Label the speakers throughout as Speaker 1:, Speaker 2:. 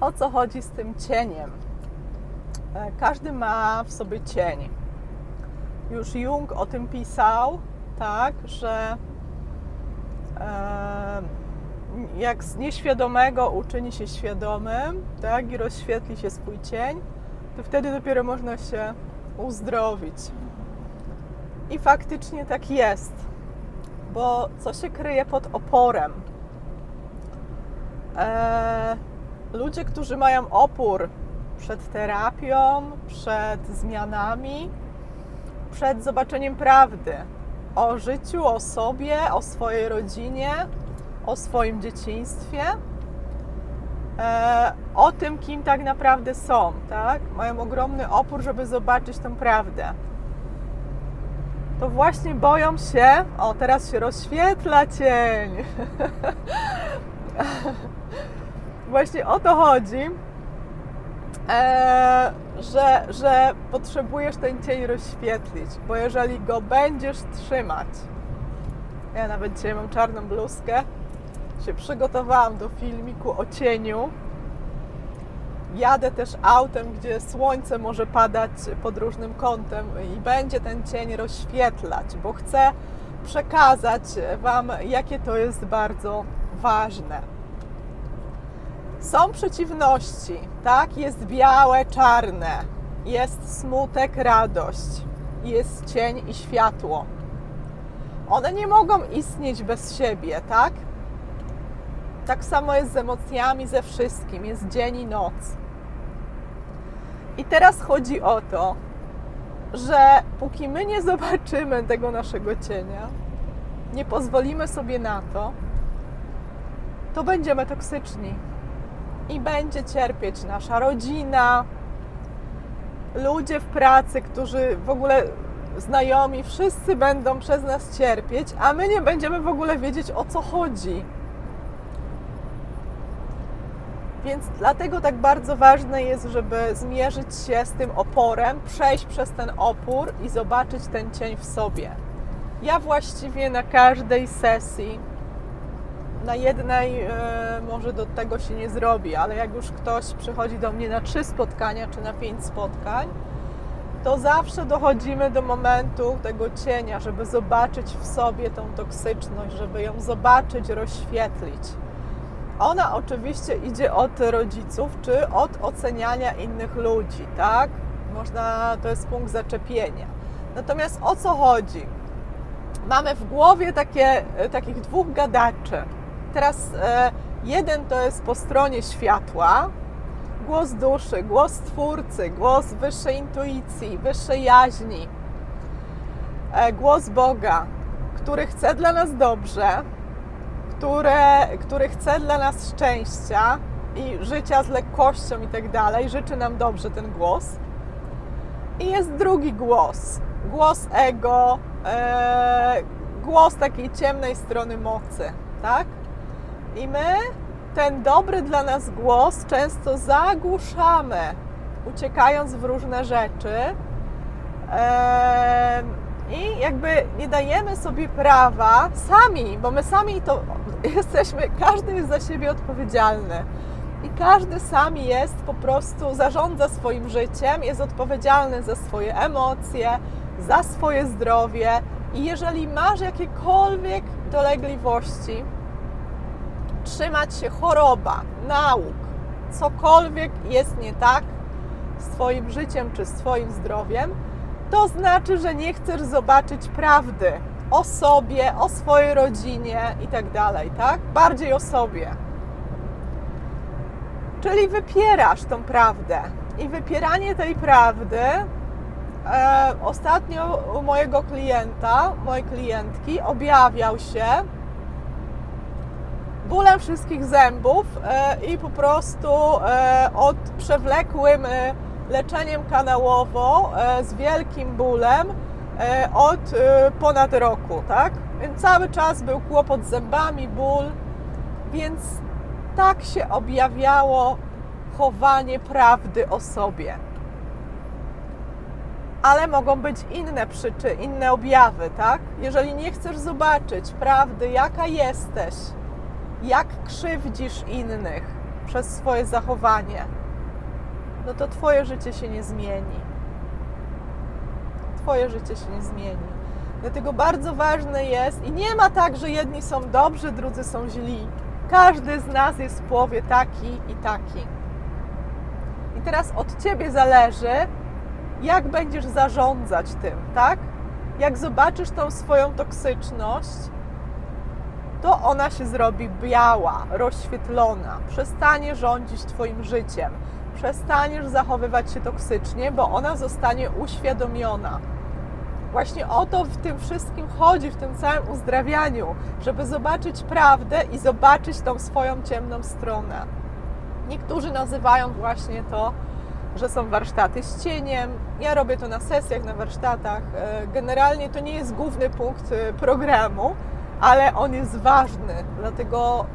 Speaker 1: o co chodzi z tym cieniem? E, Każdy ma w sobie cień. Już Jung o tym pisał, tak, że e, jak z nieświadomego uczyni się świadomym, tak, i rozświetli się swój cień, to wtedy dopiero można się uzdrowić. I faktycznie tak jest, bo co się kryje pod oporem? E, ludzie, którzy mają opór przed terapią, przed zmianami, przed zobaczeniem prawdy o życiu, o sobie, o swojej rodzinie, o swoim dzieciństwie, e, o tym, kim tak naprawdę są, tak? Mają ogromny opór, żeby zobaczyć tę prawdę. To właśnie boją się, o teraz się rozświetla cień. właśnie o to chodzi, e, że, że potrzebujesz ten cień rozświetlić, bo jeżeli go będziesz trzymać, ja nawet dzisiaj mam czarną bluzkę, się przygotowałam do filmiku o cieniu. Jadę też autem, gdzie słońce może padać pod różnym kątem i będzie ten cień rozświetlać, bo chcę przekazać Wam, jakie to jest bardzo ważne. Są przeciwności, tak? Jest białe, czarne, jest smutek, radość, jest cień i światło. One nie mogą istnieć bez siebie, tak? Tak samo jest z emocjami, ze wszystkim. Jest dzień i noc. I teraz chodzi o to, że póki my nie zobaczymy tego naszego cienia, nie pozwolimy sobie na to, to będziemy toksyczni. I będzie cierpieć nasza rodzina, ludzie w pracy, którzy w ogóle znajomi, wszyscy będą przez nas cierpieć, a my nie będziemy w ogóle wiedzieć o co chodzi. Więc dlatego tak bardzo ważne jest, żeby zmierzyć się z tym oporem, przejść przez ten opór i zobaczyć ten cień w sobie. Ja właściwie na każdej sesji, na jednej e, może do tego się nie zrobi, ale jak już ktoś przychodzi do mnie na trzy spotkania czy na pięć spotkań, to zawsze dochodzimy do momentu tego cienia, żeby zobaczyć w sobie tą toksyczność, żeby ją zobaczyć, rozświetlić. Ona oczywiście idzie od rodziców, czy od oceniania innych ludzi, tak? Można, to jest punkt zaczepienia. Natomiast o co chodzi? Mamy w głowie takie, takich dwóch gadaczy. Teraz e, jeden to jest po stronie światła, głos duszy, głos Twórcy, głos wyższej intuicji, wyższej jaźni, e, głos Boga, który chce dla nas dobrze, które, który chce dla nas szczęścia i życia z lekkością i tak dalej, życzy nam dobrze ten głos. I jest drugi głos, głos ego, e, głos takiej ciemnej strony mocy, tak? I my ten dobry dla nas głos często zagłuszamy, uciekając w różne rzeczy. I jakby nie dajemy sobie prawa sami, bo my sami to jesteśmy, każdy jest za siebie odpowiedzialny. I każdy sami jest po prostu, zarządza swoim życiem, jest odpowiedzialny za swoje emocje, za swoje zdrowie. I jeżeli masz jakiekolwiek dolegliwości, trzymać się choroba, nauk, cokolwiek jest nie tak z Twoim życiem czy z Twoim zdrowiem, to znaczy, że nie chcesz zobaczyć prawdy o sobie, o swojej rodzinie i tak dalej, tak? Bardziej o sobie. Czyli wypierasz tą prawdę. I wypieranie tej prawdy e, ostatnio u mojego klienta, mojej klientki objawiał się bólem wszystkich zębów e, i po prostu e, od przewlekłym e, leczeniem kanałowo z wielkim bólem od ponad roku, tak? Więc cały czas był kłopot z zębami, ból, więc tak się objawiało chowanie prawdy o sobie. Ale mogą być inne przyczyny, inne objawy, tak? Jeżeli nie chcesz zobaczyć prawdy, jaka jesteś, jak krzywdzisz innych, przez swoje zachowanie, no to Twoje życie się nie zmieni. Twoje życie się nie zmieni. Dlatego bardzo ważne jest, i nie ma tak, że jedni są dobrzy, drudzy są źli. Każdy z nas jest w połowie taki i taki. I teraz od Ciebie zależy, jak będziesz zarządzać tym, tak? Jak zobaczysz tą swoją toksyczność, to ona się zrobi biała, rozświetlona, przestanie rządzić Twoim życiem, przestaniesz zachowywać się toksycznie, bo ona zostanie uświadomiona. Właśnie o to w tym wszystkim chodzi, w tym całym uzdrawianiu, żeby zobaczyć prawdę i zobaczyć tą swoją ciemną stronę. Niektórzy nazywają właśnie to, że są warsztaty z cieniem. Ja robię to na sesjach, na warsztatach. E, Generalnie to nie jest główny punkt e, programu, ale on jest ważny, dlatego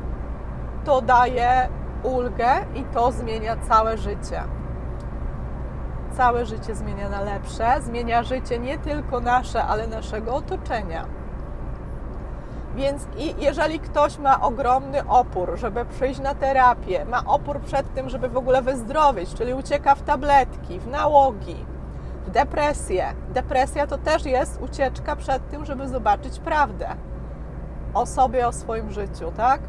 Speaker 1: to daje ulgę i to zmienia całe życie. Całe życie zmienia na lepsze, zmienia życie nie tylko nasze, ale naszego otoczenia. Więc jeżeli ktoś ma ogromny opór, żeby przyjść na terapię, ma opór przed tym, żeby w ogóle wyzdrowieć, czyli ucieka w tabletki, w nałogi, w depresję. Depresja to też jest ucieczka przed tym, żeby zobaczyć prawdę o sobie, o swoim życiu, tak?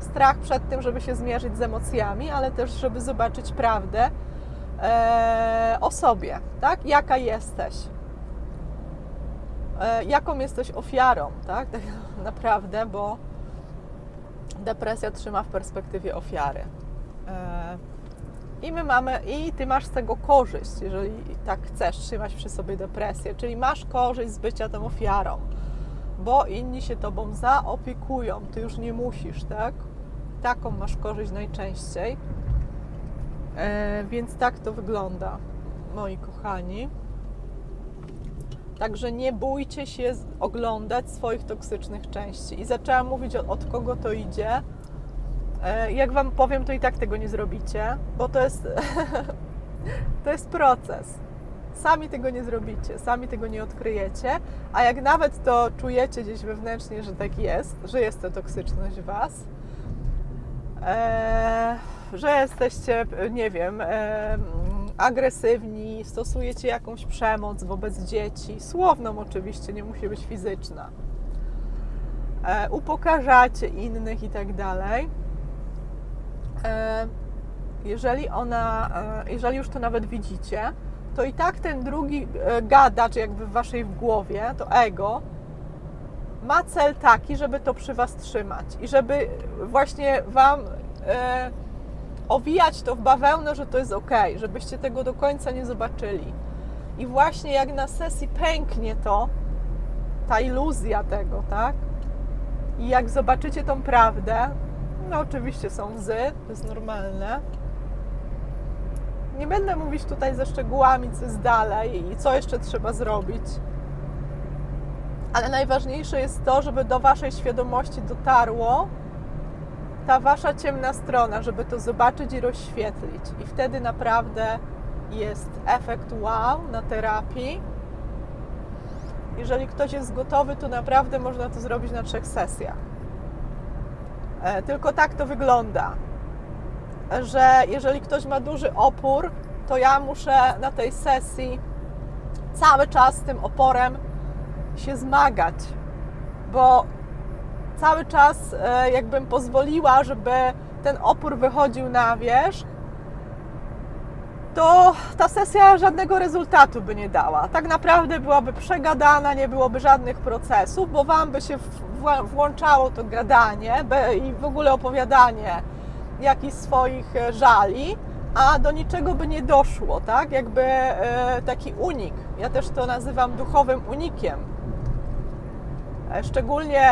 Speaker 1: Strach przed tym, żeby się zmierzyć z emocjami, ale też, żeby zobaczyć prawdę e, o sobie, tak? Jaka jesteś e, jaką jesteś ofiarą, tak? tak naprawdę, bo depresja trzyma w perspektywie ofiary. E, I my mamy, i ty masz z tego korzyść, jeżeli tak chcesz trzymać przy sobie depresję, czyli masz korzyść z bycia tą ofiarą, bo inni się tobą zaopiekują, ty już nie musisz, tak? Taką masz korzyść najczęściej. E, więc tak to wygląda, moi kochani. Także nie bójcie się oglądać swoich toksycznych części. I zaczęłam mówić, od, od kogo to idzie. E, Jak Wam powiem, to i tak tego nie zrobicie, bo to jest, to jest proces. Sami tego nie zrobicie, sami tego nie odkryjecie, a jak nawet to czujecie gdzieś wewnętrznie, że tak jest, że jest to toksyczność Was, e, że jesteście, nie wiem, e, agresywni, stosujecie jakąś przemoc wobec dzieci, słowną oczywiście, nie musi być fizyczna, e, upokarzacie innych i tak dalej. E, jeżeli ona, e, jeżeli już to nawet widzicie, to i tak ten drugi e, gadacz jakby w waszej głowie, to ego, ma cel taki, żeby to przy was trzymać i żeby właśnie wam e, owijać to w bawełnę, że to jest ok, żebyście tego do końca nie zobaczyli. I właśnie jak na sesji pęknie to, ta iluzja tego, tak? I jak zobaczycie tą prawdę, no oczywiście są łzy, to jest normalne. Nie będę mówić tutaj ze szczegółami, co jest dalej i co jeszcze trzeba zrobić. Ale najważniejsze jest to, żeby do Waszej świadomości dotarło ta Wasza ciemna strona, żeby to zobaczyć i rozświetlić. I wtedy naprawdę jest efekt wow na terapii. Jeżeli ktoś jest gotowy, to naprawdę można to zrobić na trzech sesjach. E, Tylko tak to wygląda, że jeżeli ktoś ma duży opór, to ja muszę na tej sesji cały czas z tym oporem się zmagać, bo cały czas e, jakbym pozwoliła, żeby ten opór wychodził na wierzch, to ta sesja żadnego rezultatu by nie dała. Tak naprawdę byłaby przegadana, nie byłoby żadnych procesów, bo Wam by się włączało to gadanie i w ogóle opowiadanie jakichś swoich e, żali, a do niczego by nie doszło, tak? Jakby e, taki unik. Ja też to nazywam duchowym unikiem. E, Szczególnie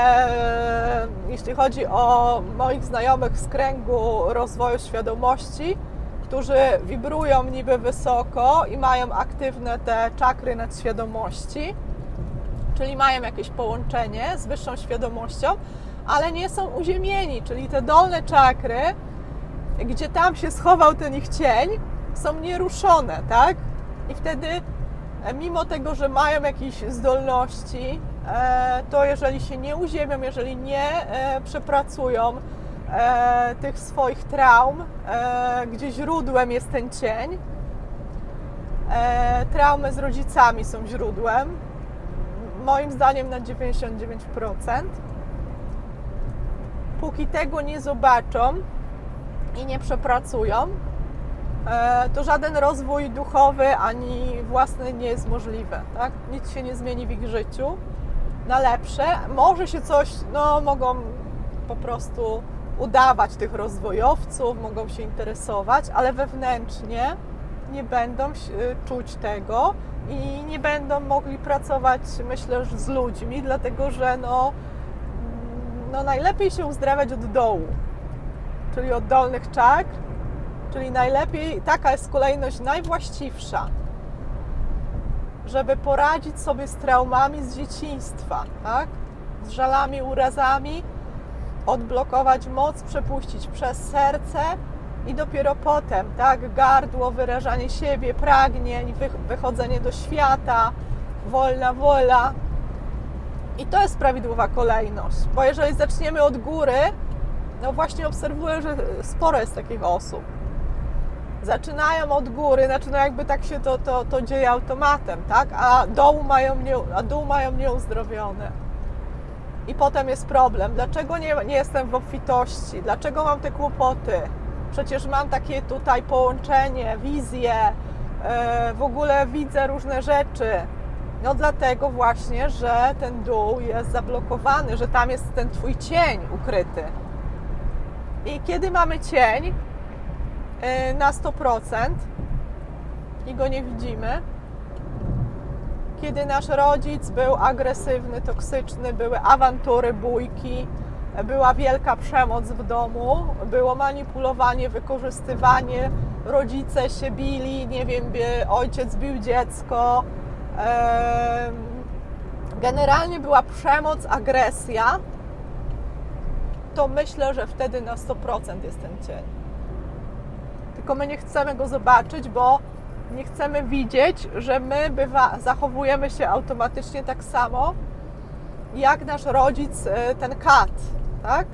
Speaker 1: jeśli chodzi o moich znajomych z kręgu rozwoju świadomości, którzy wibrują niby wysoko i mają aktywne te czakry nadświadomości, czyli mają jakieś połączenie z wyższą świadomością, ale nie są uziemieni, czyli te dolne czakry, gdzie tam się schował ten ich cień, są nieruszone, tak? I wtedy, e, mimo tego, że mają jakieś zdolności, e, to jeżeli się nie uziemią, jeżeli nie e, przepracują tych swoich traum, gdzie źródłem jest ten cień. Traumy z rodzicami są źródłem, moim zdaniem na 99%. Póki tego nie zobaczą i nie przepracują, e, to żaden rozwój duchowy ani własny nie jest możliwy. Tak? Nic się nie zmieni w ich życiu na lepsze. Może się coś, no mogą po prostu udawać tych rozwojowców, mogą się interesować, ale wewnętrznie nie będą się- czuć tego i nie będą mogli pracować, myślę, że z ludźmi, dlatego że no, mm, no najlepiej się uzdrawiać od dołu, czyli od dolnych czakr, czyli najlepiej, taka jest kolejność najwłaściwsza, żeby poradzić sobie z traumami z dzieciństwa, tak? z żalami, urazami, odblokować moc, przepuścić przez serce i dopiero potem, tak, gardło, wyrażanie siebie, pragnień, wy, wychodzenie do świata, wolna wola. I to jest prawidłowa kolejność, bo jeżeli zaczniemy od góry, no właśnie obserwuję, że sporo jest takich osób. Zaczynają od góry, znaczy no jakby tak się to, to, to dzieje automatem, tak? A dołu mają, nie, a dół mają nieuzdrowione. I potem jest problem. Dlaczego nie, nie jestem w obfitości? Dlaczego mam te kłopoty? Przecież mam takie tutaj połączenie, wizję, e, w ogóle widzę różne rzeczy. No dlatego właśnie, że ten dół jest zablokowany, że tam jest ten twój cień ukryty. I kiedy mamy cień e, na 100% i go nie widzimy, kiedy nasz rodzic był agresywny, toksyczny, były awantury, bójki, była wielka przemoc w domu, było manipulowanie, wykorzystywanie, rodzice się bili, nie wiem, ojciec bił dziecko. Generalnie była przemoc, agresja, to myślę, że wtedy na 100% jest ten cień. Tylko my nie chcemy go zobaczyć, bo nie chcemy widzieć, że my bywa, zachowujemy się automatycznie tak samo, jak nasz rodzic, e, ten kat, tak?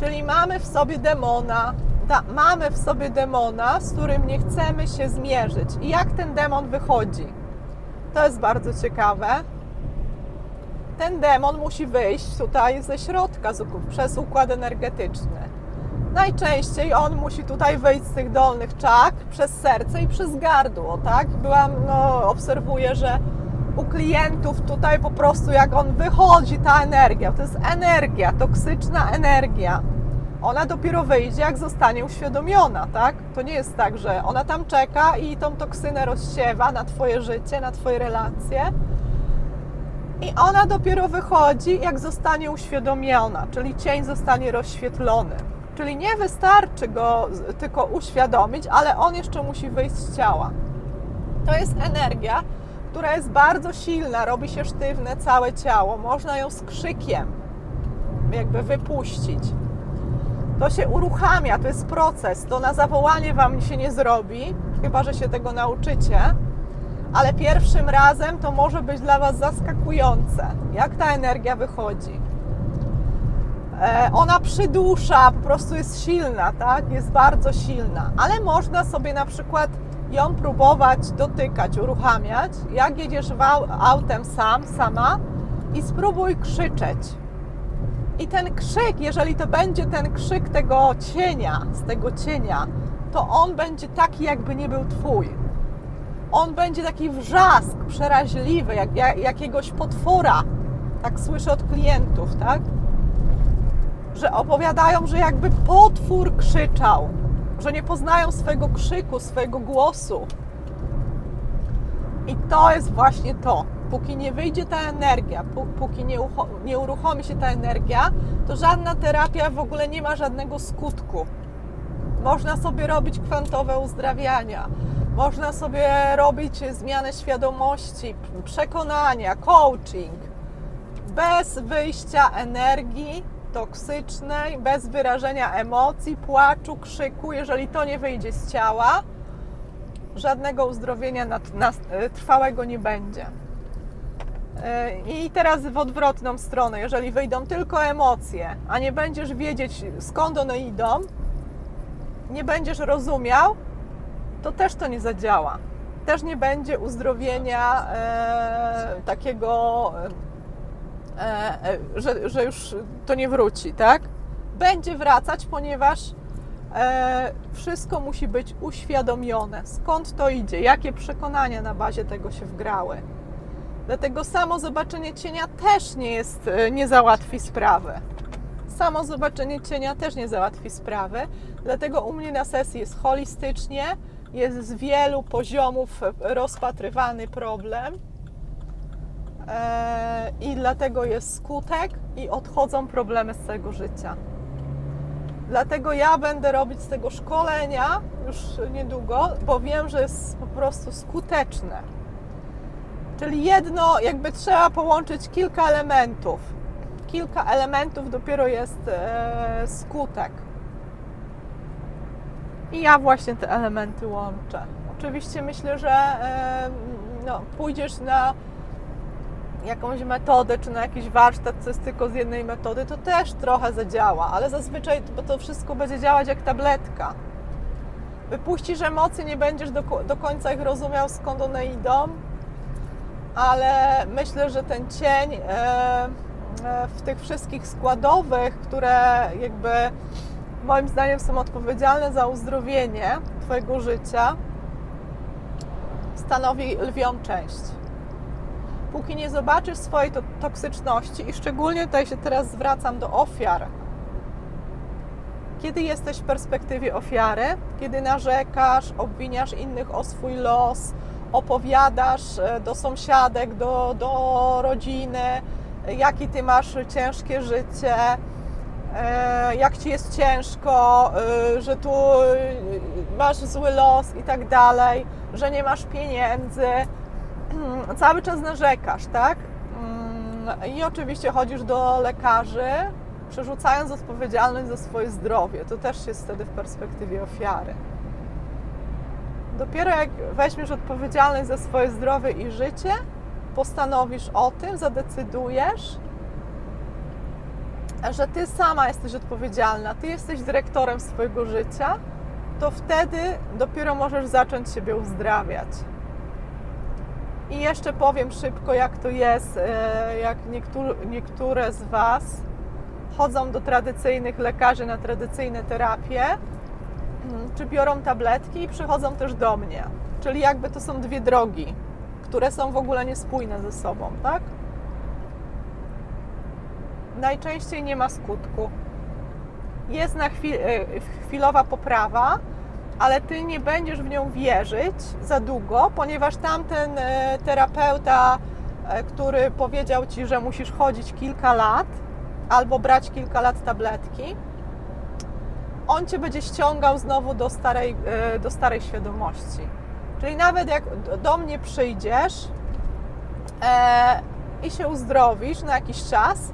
Speaker 1: Czyli mamy w sobie demona, da, mamy w sobie demona, z którym nie chcemy się zmierzyć. I jak ten demon wychodzi? To jest bardzo ciekawe. Ten demon musi wyjść tutaj ze środka, przez układ energetyczny. Najczęściej on musi tutaj wyjść z tych dolnych czakr przez serce i przez gardło, tak? Byłam, no, obserwuję, że u klientów tutaj po prostu jak on wychodzi, ta energia, to jest energia, toksyczna energia. Ona dopiero wyjdzie, jak zostanie uświadomiona, tak? To nie jest tak, że ona tam czeka i tą toksynę rozsiewa na Twoje życie, na Twoje relacje. I ona dopiero wychodzi, jak zostanie uświadomiona, czyli cień zostanie rozświetlony. Czyli nie wystarczy go tylko uświadomić, ale on jeszcze musi wyjść z ciała. To jest energia, która jest bardzo silna, robi się sztywne całe ciało. Można ją z krzykiem jakby wypuścić. To się uruchamia, to jest proces. To na zawołanie Wam się nie zrobi, chyba że się tego nauczycie. Ale pierwszym razem to może być dla Was zaskakujące, jak ta energia wychodzi. E, Ona przydusza, po prostu jest silna, tak? Jest bardzo silna, ale można sobie na przykład ją próbować dotykać, uruchamiać. Jak jedziesz autem sam, sama i spróbuj krzyczeć. I ten krzyk, jeżeli to będzie ten krzyk tego cienia, z tego cienia, to on będzie taki, jakby nie był twój. On będzie taki wrzask przeraźliwy, jak, jak jakiegoś potwora. Tak słyszę od klientów, tak? Że opowiadają, że jakby potwór krzyczał, że nie poznają swojego krzyku, swojego głosu. I to jest właśnie to. Póki nie wyjdzie ta energia, pó- póki nie, nie uruchomi się ta energia, to żadna terapia w ogóle nie ma żadnego skutku. Można sobie robić kwantowe uzdrawiania, można sobie robić zmianę świadomości, przekonania, coaching. Bez wyjścia energii toksycznej, bez wyrażenia emocji, płaczu, krzyku, jeżeli to nie wyjdzie z ciała, żadnego uzdrowienia na, na, trwałego nie będzie. E, I teraz w odwrotną stronę, jeżeli wyjdą tylko emocje, a nie będziesz wiedzieć skąd one idą, nie będziesz rozumiał, to też to nie zadziała. Też nie będzie uzdrowienia e, takiego, e, e, że, że już to nie wróci, tak? Będzie wracać, ponieważ e, wszystko musi być uświadomione. Skąd to idzie? Jakie przekonania na bazie tego się wgrały? Dlatego samo zobaczenie cienia też nie jest, e, nie załatwi sprawy. Samo zobaczenie cienia też nie załatwi sprawy. Dlatego u mnie na sesji jest holistycznie, jest z wielu poziomów rozpatrywany problem. E, I dlatego jest skutek i odchodzą problemy z całego życia. Dlatego ja będę robić z tego szkolenia już niedługo, bo wiem, że jest po prostu skuteczne. Czyli jedno, jakby trzeba połączyć kilka elementów. Kilka elementów dopiero jest e, skutek. I ja właśnie te elementy łączę. Oczywiście myślę, że e, no, pójdziesz na jakąś metodę, czy na jakiś warsztat, co jest tylko z jednej metody, to też trochę zadziała, ale zazwyczaj bo to wszystko będzie działać jak tabletka. Wypuścisz emocje, nie będziesz do, do końca ich rozumiał, skąd one idą, ale myślę, że ten cień e, e, w tych wszystkich składowych, które jakby moim zdaniem są odpowiedzialne za uzdrowienie Twojego życia, stanowi lwią część. Póki nie zobaczysz swojej to toksyczności, i szczególnie tutaj się teraz zwracam do ofiar, kiedy jesteś w perspektywie ofiary, kiedy narzekasz, obwiniasz innych o swój los, opowiadasz e, do sąsiadek, do, do rodziny, jakie ty masz ciężkie życie, e, jak ci jest ciężko, e, że tu masz zły los i tak dalej, że nie masz pieniędzy. Cały czas narzekasz, tak? Mm, I oczywiście chodzisz do lekarzy, przerzucając odpowiedzialność za swoje zdrowie. To też jest wtedy w perspektywie ofiary. Dopiero jak weźmiesz odpowiedzialność za swoje zdrowie i życie, postanowisz o tym, zadecydujesz, że ty sama jesteś odpowiedzialna, ty jesteś dyrektorem swojego życia, to wtedy dopiero możesz zacząć siebie uzdrawiać. I jeszcze powiem szybko, jak to jest, e, jak niektóre z Was chodzą do tradycyjnych lekarzy na tradycyjne terapie, czy biorą tabletki i przychodzą też do mnie. Czyli jakby to są dwie drogi, które są w ogóle niespójne ze sobą, tak? Najczęściej nie ma skutku. Jest na chwil, e, chwilowa poprawa, ale ty nie będziesz w nią wierzyć za długo, ponieważ tamten e, terapeuta, e, który powiedział ci, że musisz chodzić kilka lat albo brać kilka lat tabletki, on cię będzie ściągał znowu do starej, do starej świadomości. Czyli nawet jak do mnie przyjdziesz e, i się uzdrowisz na jakiś czas,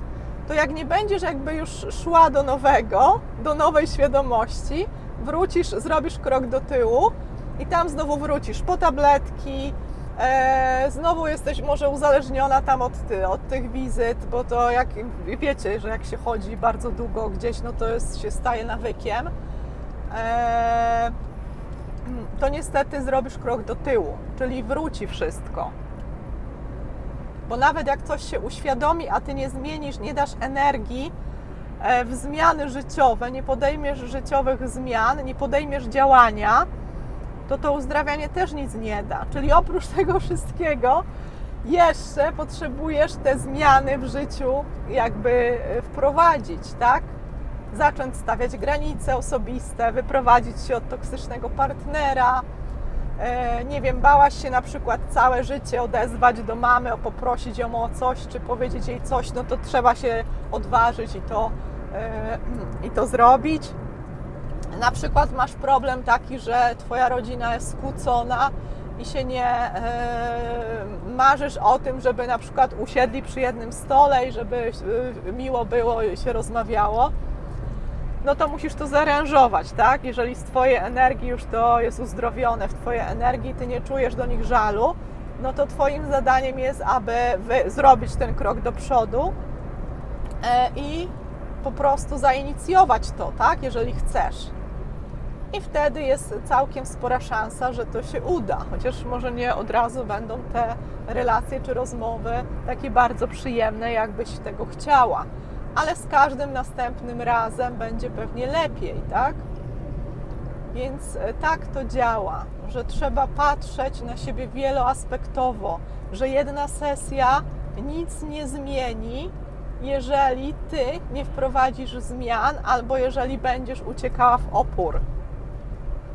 Speaker 1: to jak nie będziesz jakby już szła do nowego, do nowej świadomości, wrócisz, zrobisz krok do tyłu i tam znowu wrócisz po tabletki, e, znowu jesteś może uzależniona tam od, ty, od tych wizyt, bo to jak wiecie, że jak się chodzi bardzo długo gdzieś, no to jest, się staje nawykiem. E, to niestety zrobisz krok do tyłu, czyli wróci wszystko. Bo nawet jak coś się uświadomi, a ty nie zmienisz, nie dasz energii e, w zmiany życiowe, nie podejmiesz życiowych zmian, nie podejmiesz działania, to to uzdrawianie też nic nie da. Czyli oprócz tego wszystkiego jeszcze potrzebujesz te zmiany w życiu jakby e, wprowadzić, tak? Zacząć stawiać granice osobiste, wyprowadzić się od toksycznego partnera. E, nie wiem, bałaś się na przykład całe życie odezwać do mamy, poprosić ją o coś, czy powiedzieć jej coś, no to trzeba się odważyć i to, e, i to zrobić. Na przykład masz problem taki, że twoja rodzina jest skłócona i się nie e, marzysz o tym, żeby na przykład usiedli przy jednym stole i żeby miło było i się rozmawiało, no to musisz to zaaranżować, tak? Jeżeli z Twojej energii już to jest uzdrowione, w Twojej energii Ty nie czujesz do nich żalu, no to Twoim zadaniem jest, aby zrobić ten krok do przodu e, i po prostu zainicjować to, tak, jeżeli chcesz. I wtedy jest całkiem spora szansa, że to się uda. Chociaż może nie od razu będą te relacje czy rozmowy takie bardzo przyjemne, jakbyś tego chciała. Ale z każdym następnym razem będzie pewnie lepiej, tak? Więc e, tak to działa, że trzeba patrzeć na siebie wieloaspektowo, że jedna sesja nic nie zmieni, jeżeli ty nie wprowadzisz zmian albo jeżeli będziesz uciekała w opór.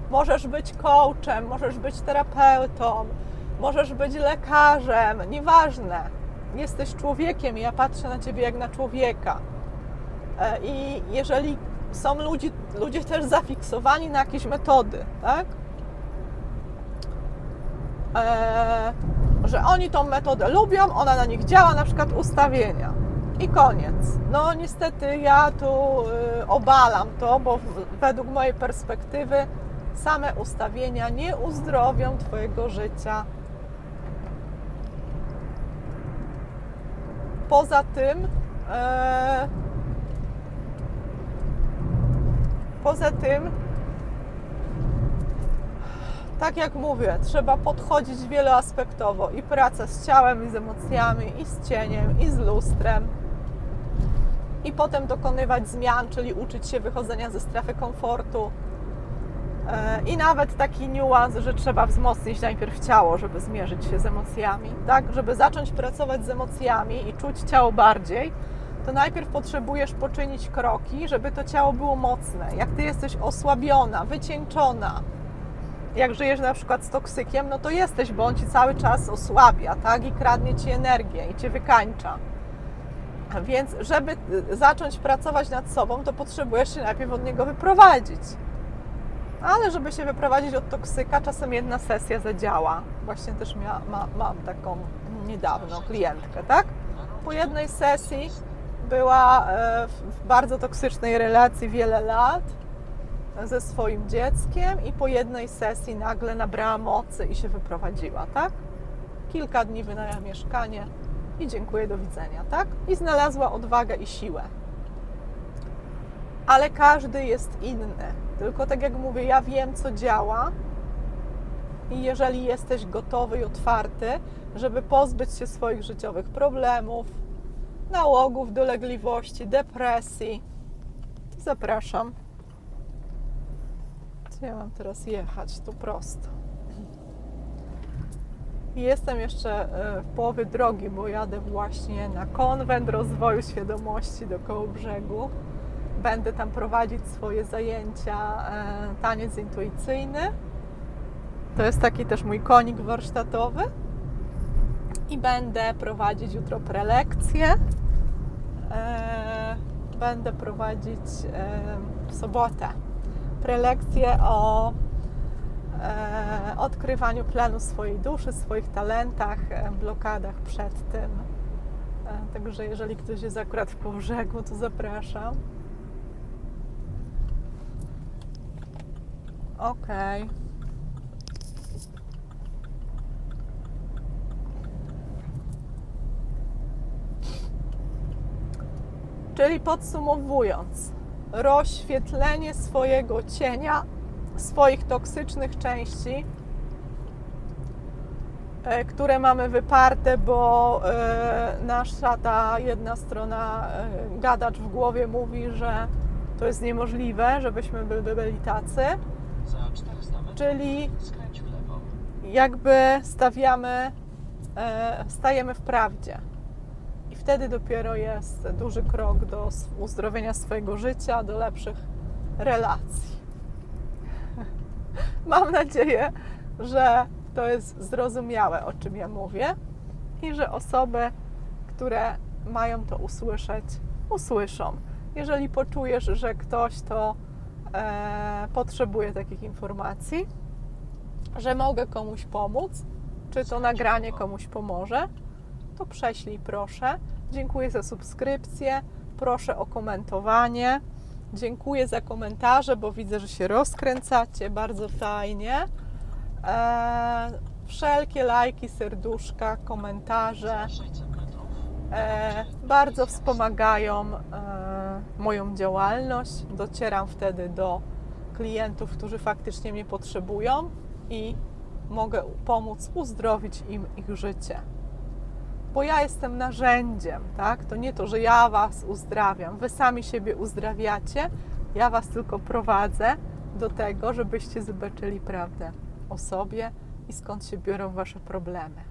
Speaker 1: Możesz być coachem, możesz być terapeutą, możesz być lekarzem, nieważne. Jesteś człowiekiem i ja patrzę na ciebie jak na człowieka. E, I jeżeli są ludzie, ludzie też zafiksowani na jakieś metody, tak? E, że oni tą metodę lubią, ona na nich działa, na przykład ustawienia. I koniec. No niestety ja tu y, obalam to, bo według mojej perspektywy same ustawienia nie uzdrowią Twojego życia. Poza tym, e, poza tym, tak jak mówię, trzeba podchodzić wieloaspektowo i praca z ciałem, i z emocjami, i z cieniem, i z lustrem. I potem dokonywać zmian, czyli uczyć się wychodzenia ze strefy komfortu. E, I nawet taki niuans, że trzeba wzmocnić najpierw ciało, żeby zmierzyć się z emocjami. Tak, żeby zacząć pracować z emocjami i czuć ciało bardziej, to najpierw potrzebujesz poczynić kroki, żeby to ciało było mocne. Jak ty jesteś osłabiona, wycieńczona, jak żyjesz na przykład z toksykiem, no to jesteś, bo on ci cały czas osłabia, tak? I kradnie ci energię i cię wykańcza. Więc, żeby y, zacząć pracować nad sobą, to potrzebujesz się najpierw od niego wyprowadzić. Ale żeby się wyprowadzić od toksyka, czasem jedna sesja zadziała. Właśnie też mia, ma, mam taką niedawno klientkę, tak? Po jednej sesji była e, w bardzo toksycznej relacji wiele lat ze swoim dzieckiem i po jednej sesji nagle nabrała mocy i się wyprowadziła, tak? Kilka dni wynajęła mieszkanie i dziękuję, do widzenia, tak? I znalazła odwagę i siłę. Ale każdy jest inny. Tylko tak jak mówię, ja wiem, co działa i jeżeli jesteś gotowy i otwarty, żeby pozbyć się swoich życiowych problemów, nałogów, dolegliwości, depresji, to zapraszam. Gdzie ja mam teraz jechać? Tu prosto. Jestem jeszcze e, w połowie drogi, bo jadę właśnie na konwent rozwoju świadomości do Kołobrzegu. Będę tam prowadzić swoje zajęcia e, taniec intuicyjny. To jest taki też mój konik warsztatowy. I będę prowadzić jutro prelekcje. E, Będę prowadzić e, w sobotę prelekcje o e, odkrywaniu planu swojej duszy, swoich talentach, e, blokadach przed tym. E, także jeżeli ktoś jest akurat w Kołbrzegu, to zapraszam. Okej. Czyli podsumowując, rozświetlenie swojego cienia, swoich toksycznych części, e, które mamy wyparte, bo e, nasza ta jedna strona e, gadacz w głowie mówi, że to jest niemożliwe, żebyśmy byli, tacy,
Speaker 2: Za 400 metrów
Speaker 1: czyli jakby stawiamy, e, stajemy w prawdzie. I wtedy dopiero jest duży krok do uzdrowienia swojego życia, do lepszych relacji. Mam nadzieję, że to jest zrozumiałe, o czym ja mówię i że osoby, które mają to usłyszeć, usłyszą. Jeżeli poczujesz, że ktoś to e, potrzebuje takich informacji, że mogę komuś pomóc, czy to nagranie komuś pomoże, to prześlij proszę. Dziękuję za subskrypcję, proszę o komentowanie. Dziękuję za komentarze, bo widzę, że się rozkręcacie, bardzo fajnie. Eee, Wszelkie lajki, serduszka, komentarze.
Speaker 2: 600 metrów.
Speaker 1: e, bardzo wspomagają e, moją działalność. Docieram wtedy do klientów, którzy faktycznie mnie potrzebują i mogę pomóc uzdrowić im ich życie. Bo ja jestem narzędziem, tak? To nie to, że ja Was uzdrawiam. Wy sami siebie uzdrawiacie, ja Was tylko prowadzę do tego, żebyście zobaczyli prawdę o sobie i skąd się biorą Wasze problemy.